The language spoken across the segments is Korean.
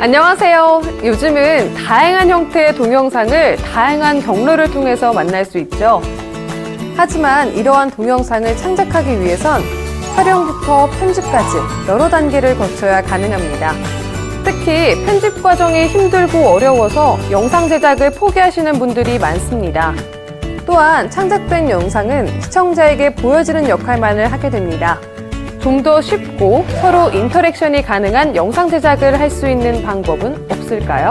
안녕하세요. 요즘은 다양한 형태의 동영상을 다양한 경로를 통해서 만날 수 있죠. 하지만 이러한 동영상을 창작하기 위해선 촬영부터 편집까지 여러 단계를 거쳐야 가능합니다. 특히 편집 과정이 힘들고 어려워서 영상 제작을 포기하시는 분들이 많습니다. 또한 창작된 영상은 시청자에게 보여지는 역할만을 하게 됩니다. 좀더 쉽고 서로 인터랙션이 가능한 영상 제작을 할 수 있는 방법은 없을까요?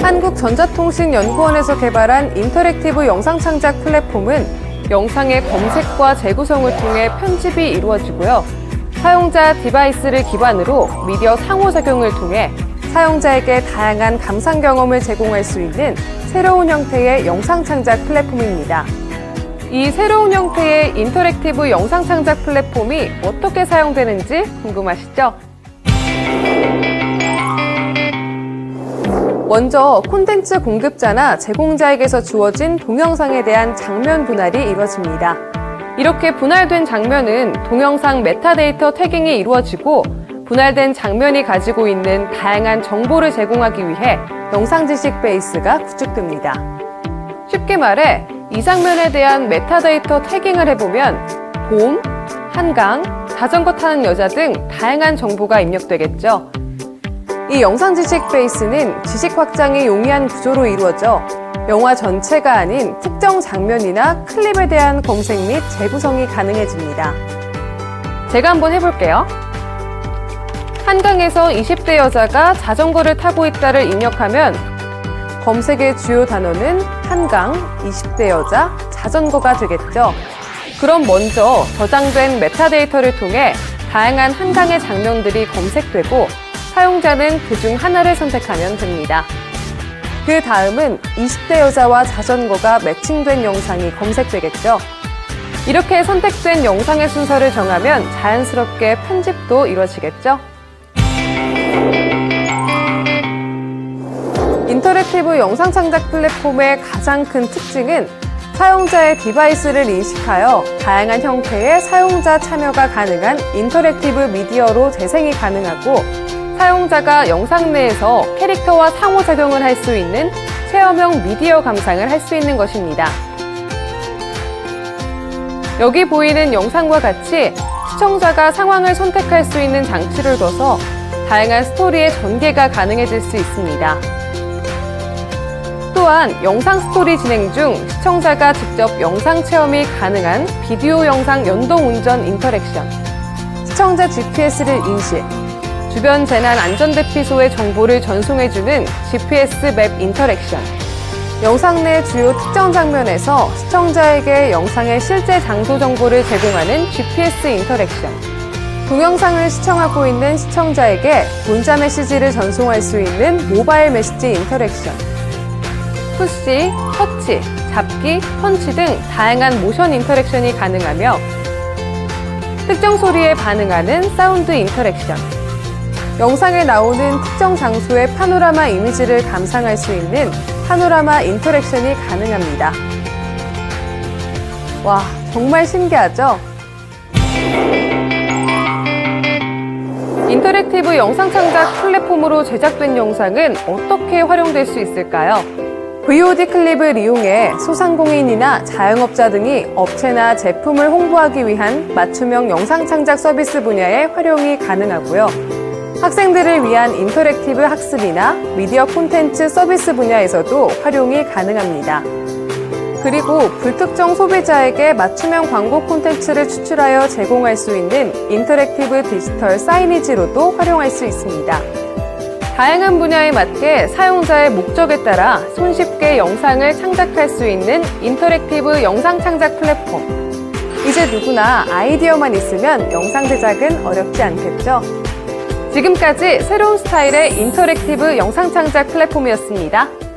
한국전자통신연구원에서 개발한 인터랙티브 영상 창작 플랫폼은 영상의 검색과 재구성을 통해 편집이 이루어지고요. 사용자 디바이스를 기반으로 미디어 상호작용을 통해 사용자에게 다양한 감상 경험을 제공할 수 있는 새로운 형태의 영상 창작 플랫폼입니다. 이 새로운 형태의 인터랙티브 영상 창작 플랫폼이 어떻게 사용되는지 궁금하시죠? 먼저 콘텐츠 공급자나 제공자에게서 주어진 동영상에 대한 장면 분할이 이루어집니다. 이렇게 분할된 장면은 동영상 메타데이터 태깅이 이루어지고 분할된 장면이 가지고 있는 다양한 정보를 제공하기 위해 영상 지식 베이스가 구축됩니다. 쉽게 말해 이 장면에 대한 메타데이터 태깅을 해보면 봄, 한강, 자전거 타는 여자 등 다양한 정보가 입력되겠죠. 이 영상 지식 베이스는 지식 확장이 용이한 구조로 이루어져 영화 전체가 아닌 특정 장면이나 클립에 대한 검색 및 재구성이 가능해집니다. 제가 한번 해볼게요. 한강에서 20대 여자가 자전거를 타고 있다를 입력하면 검색의 주요 단어는 한강, 20대 여자, 자전거가 되겠죠. 그럼 먼저 저장된 메타데이터를 통해 다양한 한강의 장면들이 검색되고 사용자는 그 중 하나를 선택하면 됩니다. 그 다음은 20대 여자와 자전거가 매칭된 영상이 검색되겠죠. 이렇게 선택된 영상의 순서를 정하면 자연스럽게 편집도 이루어지겠죠. 인터랙티브 영상 창작 플랫폼의 가장 큰 특징은 사용자의 디바이스를 인식하여 다양한 형태의 사용자 참여가 가능한 인터랙티브 미디어로 재생이 가능하고 사용자가 영상 내에서 캐릭터와 상호작용을 할 수 있는 체험형 미디어 감상을 할 수 있는 것입니다. 여기 보이는 영상과 같이 시청자가 상황을 선택할 수 있는 장치를 둬서 다양한 스토리의 전개가 가능해질 수 있습니다. 또한 영상 스토리 진행 중 시청자가 직접 영상 체험이 가능한 비디오 영상 연동 운전 인터랙션, 시청자 GPS를 인식, 주변 재난 안전대피소의 정보를 전송해주는 GPS 맵 인터랙션, 영상 내 주요 특정 장면에서 시청자에게 영상의 실제 장소 정보를 제공하는 GPS 인터랙션, 동영상을 시청하고 있는 시청자에게 문자 메시지를 전송할 수 있는 모바일 메시지 인터랙션, 푸시, 터치, 잡기, 펀치 등 다양한 모션 인터랙션이 가능하며 특정 소리에 반응하는 사운드 인터랙션, 영상에 나오는 특정 장소의 파노라마 이미지를 감상할 수 있는 파노라마 인터랙션이 가능합니다. 와, 정말 신기하죠? 인터랙티브 영상 창작 플랫폼으로 제작된 영상은 어떻게 활용될 수 있을까요? VOD 클립을 이용해 소상공인이나 자영업자 등이 업체나 제품을 홍보하기 위한 맞춤형 영상 창작 서비스 분야에 활용이 가능하고요. 학생들을 위한 인터랙티브 학습이나 미디어 콘텐츠 서비스 분야에서도 활용이 가능합니다. 그리고 불특정 소비자에게 맞춤형 광고 콘텐츠를 추출하여 제공할 수 있는 인터랙티브 디지털 사이니지로도 활용할 수 있습니다. 다양한 분야에 맞게 사용자의 목적에 따라 손쉽게 영상을 창작할 수 있는 인터랙티브 영상 창작 플랫폼. 이제 누구나 아이디어만 있으면 영상 제작은 어렵지 않겠죠? 지금까지 새로운 스타일의 인터랙티브 영상 창작 플랫폼이었습니다.